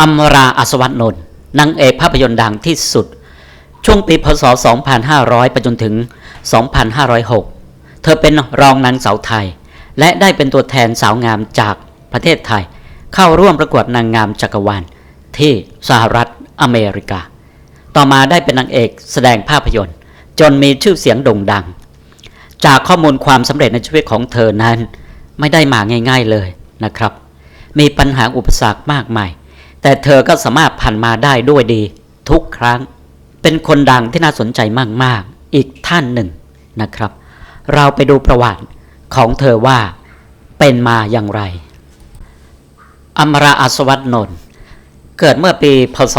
อัมราอัศวรนนท์นางเอกภาพยนตร์ดังที่สุด ช่วงปีพศ 2500 ไปจนถึง 2506 เธอเป็นรองนางสาวไทย และได้เป็นตัวแทนสาวงามจากประเทศไทย เข้าร่วมประกวดนางงามจักรวาลที่สหรัฐอเมริกา ต่อมาได้เป็นนางเอกแสดงภาพยนตร์ จนมีชื่อเสียงโด่งดัง จากข้อมูลความสำเร็จในชีวิตของเธอนั้น ไม่ได้มาง่าย ๆเลยนะครับ มีปัญหาอุปสรรคมากมาย แต่เธอก็สามารถผ่านมาได้ด้วยดี ทุกครั้ง เป็นคนดังที่น่าสนใจมากๆ อีกท่านหนึ่งนะครับ เราไปดูประวัติของเธอว่าเป็นมาอย่างไร อมราอัศวัตนนท์เกิดเมื่อปีพศ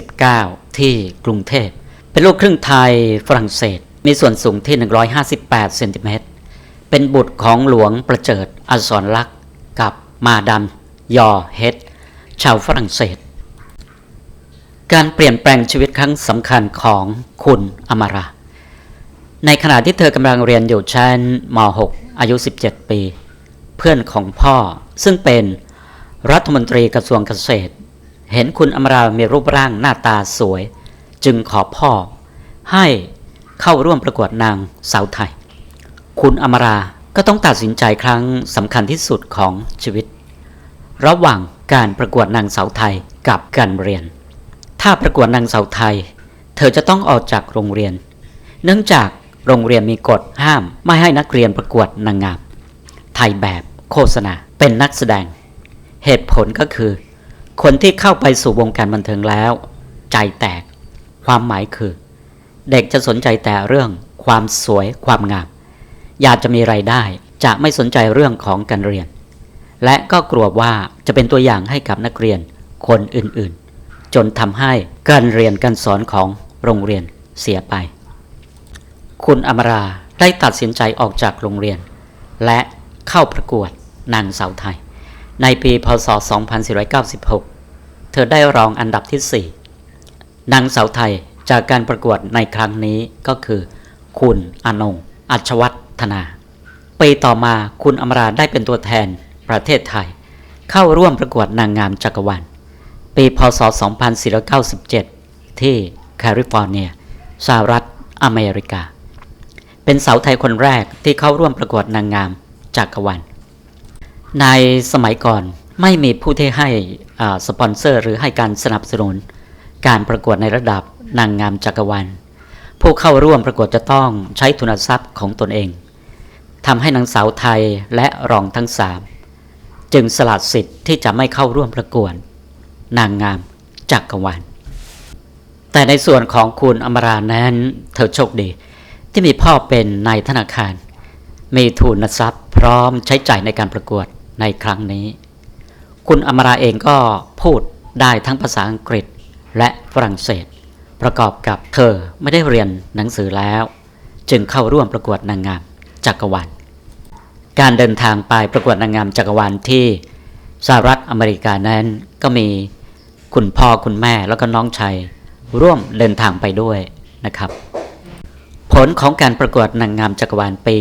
2479 ที่กรุงเทพ เป็นลูกครึ่งไทยฝรั่งเศส มีส่วนสูงที่ 158 เซนติเมตร เป็นบุตรของหลวงประเจิดอสรลักษ์กับมาดามยอเฮด ชาวฝรั่งเศส การเปลี่ยนแปลงชีวิตครั้งสำคัญของคุณอมรา ในขณะที่เธอกำลังเรียนอยู่ชั้นม .6 อายุ 17 ปี เพื่อนของพ่อซึ่งเป็นรัฐมนตรีกระทรวงเกษตร เห็นคุณอมรา มีรูปร่างหน้าตาสวย จึงขอพ่อ ให้เข้าร่วมประกวดนางสาวไทย คุณอมราก็ต้องตัดสินใจครั้งสำคัญที่สุดของชีวิต ระหว่าง การประกวดนางสาวไทยกับการเรียน ถ้าประกวดนางสาวไทย เธอจะต้องออกจากโรงเรียน เนื่องจากโรงเรียนมีกฎห้ามไม่ให้นักเรียนประกวดนางงามถ่ายแบบโฆษณาเป็นนักแสดง เหตุผลก็คือ คนที่เข้าไปสู่วงการบันเทิงแล้ว ใจแตก ความหมายคือ เด็กจะสนใจแต่เรื่องความสวยความงาม อยากจะมีไรายได้จะไม่สนใจเรื่องของการเรียน และก็กลัวว่าจะเป็นตัวอย่างให้กับนักเรียนคนอื่นๆ จนทำให้การเรียนการสอนของโรงเรียนเสียไป คุณอมราได้ตัดสินใจออกจากโรงเรียน และเข้าประกวดนางสาวไทย ในปีพศ 2496 เธอได้รองอันดับที่ 4 นางสาวไทยจากการประกวดในครั้งนี้ก็คือ คุณอนงอัชวัฒนาปีต่อมาคุณอมราได้เป็นตัวแทน ประเทศไทย เข้าร่วมประกวดนางงามจักรวาลปีพศ 2497 ที่แคลิฟอร์เนียสหรัฐอเมริกา เป็นสาวไทยคนแรกที่เข้าร่วมประกวดนางงามจักรวาลในสมัยก่อนไม่มีผู้ที่ให้สปอนเซอร์ หรือให้การสนับสนุน การประกวดในระดับนางงามจักรวาลผู้เข้าร่วมประกวดจะต้องใช้ทุนทรัพย์ของตนเองทำให้นางสาวไทยและรองทั้งสาม จึงสละสิทธิ์ที่จะไม่เข้าร่วมประกวดนางงามจักรวาลแต่ในส่วนของคุณอมรานั้น เธอโชคดี ที่มีพ่อเป็นนายธนาคาร มีทุนทรัพย์พร้อมใช้จ่ายในการประกวดในครั้งนี้ คุณอมราเองก็พูดได้ทั้งภาษาอังกฤษและฝรั่งเศส ประกอบกับเธอไม่ได้เรียนหนังสือแล้ว จึงเข้าร่วมประกวดนางงามจักรวาล การเดินทางไปประกวดนางงามจักรวาลที่สหรัฐอเมริกานั้นก็มีคุณพ่อคุณแม่แล้วก็น้องชายร่วมเดินทางไปด้วยนะครับ ผลของการประกวดนางงามจักรวาลปี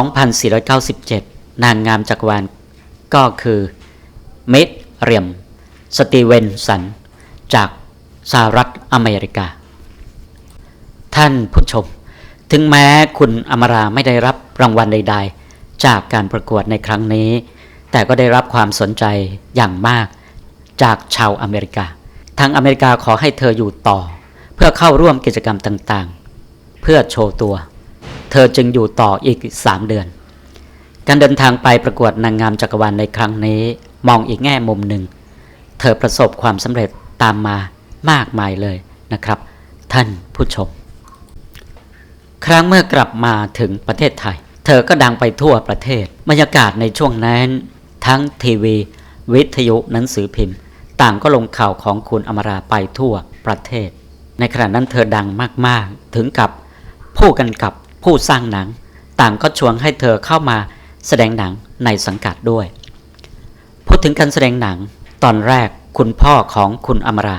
2497 นางงามจักรวาลก็คือเมดเรียม สตีเวนสัน จากสหรัฐอเมริกา ท่านผู้ชม ถึงแม้คุณอมราไม่ได้รับรางวัลใด ๆ จากการประกวดในครั้งนี้ แต่ก็ได้รับความสนใจอย่างมาก จากชาวอเมริกา ทางอเมริกาขอให้เธออยู่ต่อ เพื่อเข้าร่วมกิจกรรมต่างๆ เพื่อโชว์ตัว เธอจึงอยู่ต่ออีก 3 เดือน การเดินทางไปประกวดนางงามจักรวาลในครั้งนี้ มองอีกแง่มุมหนึ่ง เธอประสบความสำเร็จตามมามากมายเลยนะครับ ท่านผู้ชม ครั้งเมื่อกลับมาถึงประเทศไทย เธอก็ดังไปทั่วประเทศ บรรยากาศในช่วงนั้น ทั้งทีวี วิทยุหนังสือพิมพ์ ต่างก็ลงข่าวของคุณอมราไปทั่วประเทศ ในขณะนั้นเธอดังมากๆ ถึงกับผู้กันกับผู้สร้างหนัง ต่างก็ชวนให้เธอเข้ามาแสดงหนังในสังกัดด้วย พูดถึงการแสดงหนัง ตอนแรกคุณพ่อของคุณอมรา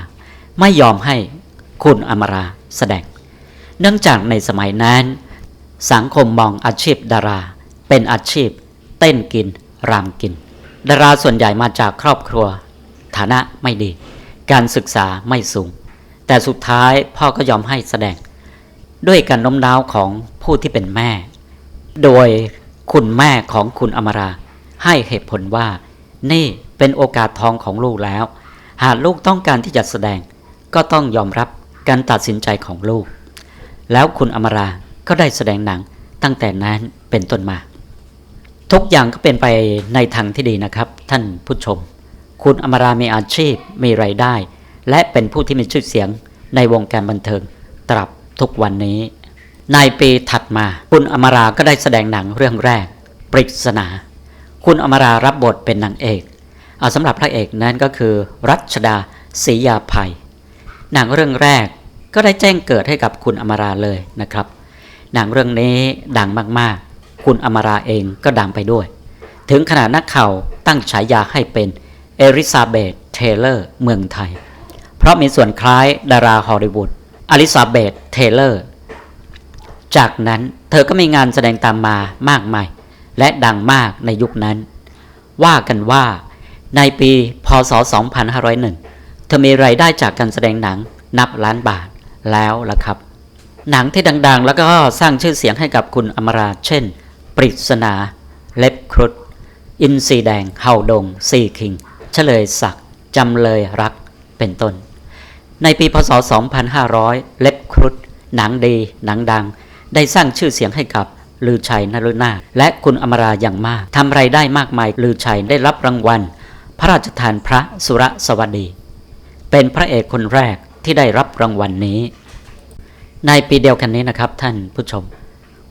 ไม่ยอมให้คุณอมราแสดง เนื่องจากในสมัยนั้น สังคมมองอาชีพดารา เป็นอาชีพ เต้นกินรามกิน ดาราส่วนใหญ่มาจากครอบครัว ฐานะไม่ดี การศึกษาไม่สูง แต่สุดท้ายพ่อก็ยอมให้แสดง ด้วยการน้มน้าวของผู้ที่เป็นแม่ โดยคุณแม่ของคุณอมรา ให้เหตุผลว่า นี่เป็นโอกาสทองของลูกแล้ว หากลูกต้องการที่จะแสดง ก็ต้องยอมรับการตัดสินใจของลูก แล้วคุณอมรา ก็ได้แสดงหนังตั้งแต่นั้นเป็นต้นมา ทุกอย่างก็เป็นไปในทางที่ดีนะครับ ท่านผู้ชม คุณอมรามีอาชีพมีไรายได้ และเป็นผู้ที่มีชื่อเสียงในวงการบันเทิงตรับทุกวันนี้ ในปีถัดมาคุณอมราก็ได้แสดงหนังเรื่องแรก ปริศนา คุณอมรารับบทเป็นนางเอกเอาสำหรับพระเอกนั้นก็คือ รัชดาศรียาภัยหนังเรื่องแรกก็ได้แจ้งเกิดให้กับคุณอมราเลยนะครับ หนังเรื่องนี้ดังมากๆ คุณอมราเองก็ดังไปด้วย ถึงขนาดนักข่าวตั้งฉายาให้เป็นเอริซาเบธเทเลอร์เมืองไทย เพราะมีส่วนคล้ายดาราฮอลลีวูดอลิซาเบธเทเลอร์ จากนั้นเธอก็มีงานแสดงตามมามากมาย และดังมากในยุคนั้น ว่ากันว่าในปีพศ 2501 เธอมีไรายได้จากการแสดงหนังนับล้านบาทแล้วล่ะครับ หนังที่ดัง ๆ แล้วก็สร้างชื่อเสียงให้กับคุณอมรา เช่น ปริศนา เล็บครุฑอินซีแดง เห่าดง ซีคิง เฉลยศักดิ์จำเลยรัก เป็นต้น ในปีพศ 2500 เล็บครุฑหนังดี หนังดัง ได้สร้างชื่อเสียงให้กับลือชัยนรุนาและคุณอมราอย่างมากทำไรายได้มากมายลือชัยได้รับรางวัล พระราชทานพระสุรสวัสดี เป็นพระเอกคนแรกที่ได้รับรางวัลนนี้ ในปีเดียวกันนี้นะครับ ท่านผู้ชม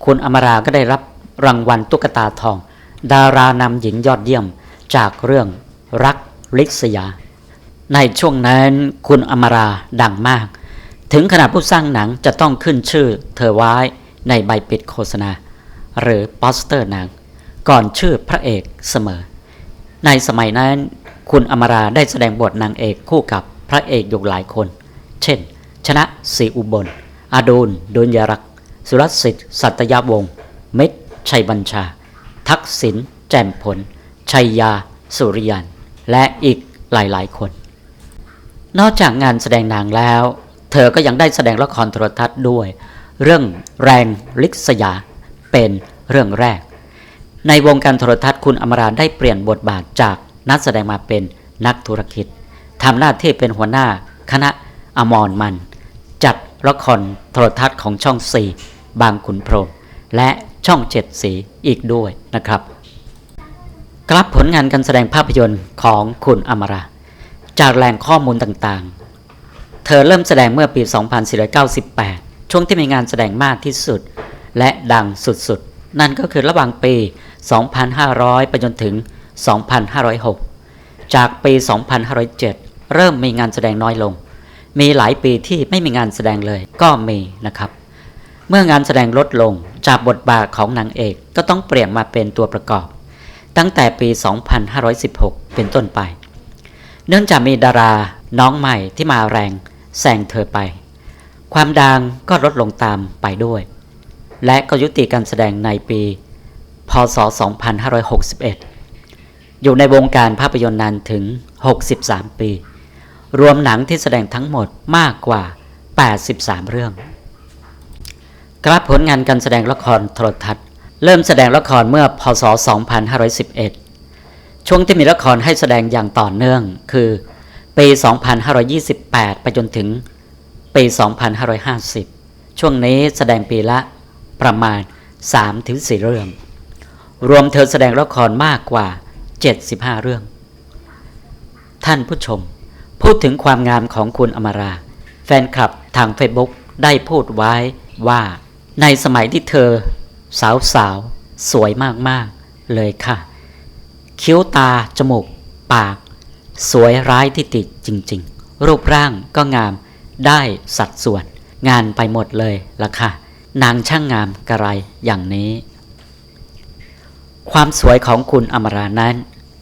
คุณอมราก็ได้รับรางวัลตุ๊กตาทอง ดารานำหญิงยอดเยี่ยมจากเรื่องรักลิศยา ในช่วงนั้นคุณอมราดังมาก ถึงขนาดผู้สร้างหนังจะต้องขึ้นชื่อเธอไว้ในใบปิดโฆษณา หรือโปสเตอร์หนัง ก่อนชื่อพระเอกเสมอ ในสมัยนั้น คุณอมราได้แสดงบทนางเอกคู่กับพระเอกอยู่หลายคน เช่น ชนะศรีอุบล อาดูลดุลยรัก สุรสิทธิ์ สัตยาวงศ์ เม็ด ชัยบัญชา ทักษิณ แจ่มผล ชัยยา สุริยัน และอีกหลายๆ คน นอกจากงานแสดงนังแล้ว เธอก็ยังได้แสดงละครโทรทัศน์ด้วย เรื่องแรงลิศยา เป็นเรื่องแรก ในวงการโทรทัศน์คุณอมราได้เปลี่ยนบทบาทจากนักแสดงมาเป็นนักธุรกิจทำหน้าที่เป็นหัวหน้าคณะอมรมัน ละครโทรทัศน์ของช่องสี่บางขุนพรหมและช่องเจ็ดสีอีกด้วยนะครับกลับผลงานการแสดงภาพยนตร์ของคุณอมรา จากแหล่งข้อมูลต่างๆ เธอเริ่มแสดงเมื่อปี 2498 ช่วงที่มีงานแสดงมากที่สุด และดังสุดๆ นั่นก็คือระหว่างปี 2500 ไปจนถึง 2506 จากปี 2507 เริ่มมีงานแสดงน้อยลง มีหลายปีที่ไม่มีงานแสดงเลยก็มีนะครับ เมื่องานแสดงลดลงจากบทบาทของนางเอกก็ต้องเปลี่ยนมาเป็นตัวประกอบ ตั้งแต่ปี 2516 เป็นต้นไป เนื่องจากมีดาราน้องใหม่ที่มาแรงแซงเธอไป ความดังก็ลดลงตามไปด้วย และก็ยุติการแสดงในปี พศ 2561 อยู่ในวงการภาพยนตร์นานถึง 63 ปี รวมหนังที่แสดงทั้งหมดมากกว่า 83 เรื่องกราฟผลงานการแสดงละครโทรทัศน์ เริ่มแสดงละครเมื่อพศ 2511 ช่วงที่มีละครให้แสดงอย่างต่อเนื่องคือ ปี 2528 ไปจนถึง ปี 2550 ช่วงนี้แสดงปีละประมาณ 3-4 เรื่อง รวมเธอแสดงละครมากกว่า 75 เรื่อง ท่านผู้ชม พูดถึงความงามของคุณอมรา แฟนคลับทาง Facebook ได้พูดไว้ว่าในสมัยที่เธอ สาวสาวสวยมากๆ เลยค่ะ คิ้วตา จมูก ปาก สวยร้ายที่ติดจริง ๆ รูปร่างก็งามได้สัดส่วน งานไปหมดเลยละค่ะ นางช่างงามกระไรอย่างนี้ ความสวยของคุณอมรานั้น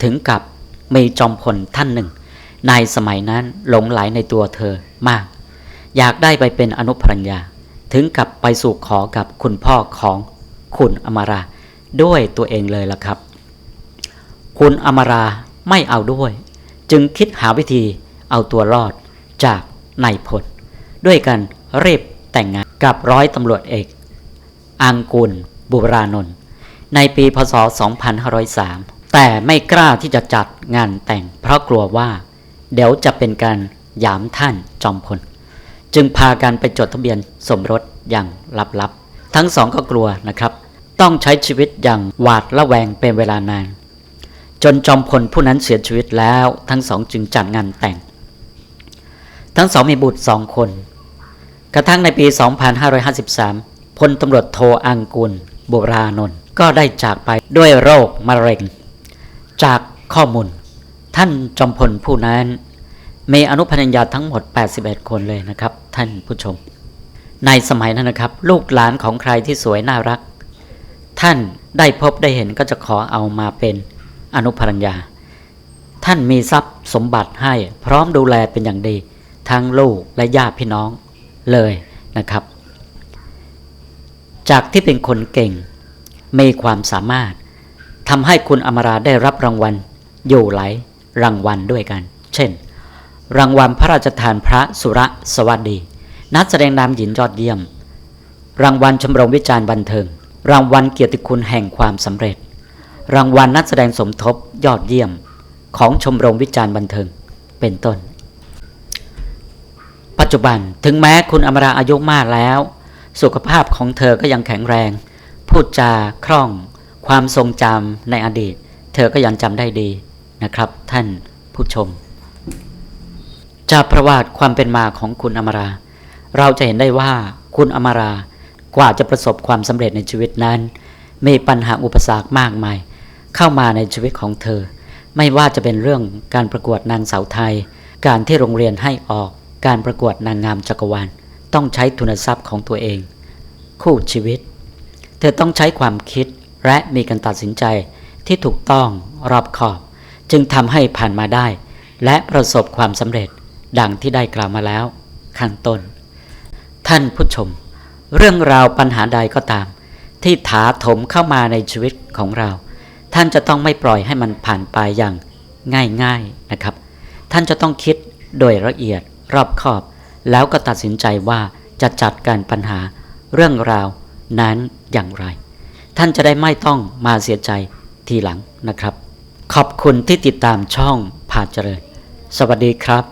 ถึงกับมีจอมพลท่านหนึ่ง ในสมัยนั้นหลงไหลในตัวเธอมาก อยากได้ไปเป็นอนุภรรยาถึงกับไปสู่ขอกับคุณพ่อของคุณอมรา ด้วยตัวเองเลยล่ะครับ คุณอมราไม่เอาด้วย จึงคิดหาวิธีเอาตัวรอดจากนายพลด้วยการรีบแต่งงานกับร้อยตำรวจเอก อังกูลบุรานนท์ในปีพศ 2503 แต่ไม่กล้าที่จะจัดงานแต่งเพราะกลัวว่า เดี๋ยวจะเป็นการยามท่านจอมพล จึงพากันไปจดทะเบียนสมรสอย่างลับๆ ทั้งสองก็กลัวนะครับ ต้องใช้ชีวิตอย่างหวาดระแวงเป็นเวลานาน จนจอมพลผู้นั้นเสียชีวิตแล้วทั้งสองจึงจัดงานแต่ง ทั้งสองมีบุตรสองคน กระทั่งในปี 2553พลตำรวจโทอังกุลบุรานนท์ก็ได้จากไปด้วยโรคมะเร็ง จากข้อมูล ท่านจอมพลผู้นั้น มีอนุพันญาทั้งหมด 81 คนเลยนะครับ ท่านผู้ชม ในสมัยนั้นนะครับ ลูกหลานของใครที่สวยน่ารัก ท่านได้พบได้เห็นก็จะขอเอามาเป็นอนุภรัญญาท่านมีทรัพย์สมบัติให้พร้อมดูแลเป็นอย่างดี ทั้งลูกและญาติพี่น้องเลยนะครับ จากที่เป็นคนเก่ง มีความสามารถทำให้คุณอมราได้รับรางวัลอยู่หลาย รางวัลด้วยกัน เช่น รางวัลพระราชทานพระสุรสวัสดี นักแสดงนำหญิงยอดเยี่ยม รางวัลชมรมวิจารณ์บันเทิง รางวัลเกียรติคุณแห่งความสำเร็จ รางวัลนักแสดงสมทบยอดเยี่ยม ของชมรมวิจารณ์บันเทิง เป็นต้น ปัจจุบันถึงแม้คุณอมราอายุมากแล้ว สุขภาพของเธอก็ยังแข็งแรง พูดจาคล่อง ความทรงจำในอดีต เธอก็ยังจำได้ดี นะครับ ท่านผู้ชม จากประวัติความเป็นมาของคุณอมรา เราจะเห็นได้ว่าคุณอมรากว่าจะประสบความสำเร็จในชีวิตนั้น มีปัญหาอุปสรรคมากมาย เข้ามาในชีวิตของเธอ ไม่ว่าจะเป็นเรื่องการประกวดนางสาวไทย การที่โรงเรียนให้ออกการประกวดนางงามจักรวาลต้องใช้ทุนทรัพย์ของตัวเอง คู่ชีวิต เธอต้องใช้ความคิดและมีการตัดสินใจที่ถูกต้องรอบขอบ จึงทำให้ผ่านมาได้ และประสบความสำเร็จดังที่ได้กล่าวมาแล้วข้างต้น ท่านผู้ชม เรื่องราวปัญหาใดก็ตาม ที่ถาถมเข้ามาในชีวิตของเรา ท่านจะต้องไม่ปล่อยให้มันผ่านไปอย่างง่ายๆนะครับ ท่านจะต้องคิดโดยละเอียดรอบคอบ แล้วก็ตัดสินใจว่าจะจัดการปัญหาเรื่องราวนั้นอย่างไร ท่านจะได้ไม่ต้องมาเสียใจทีหลังนะครับ ขอบคุณที่ติดตามช่องพาเจริญ สวัสดีครับ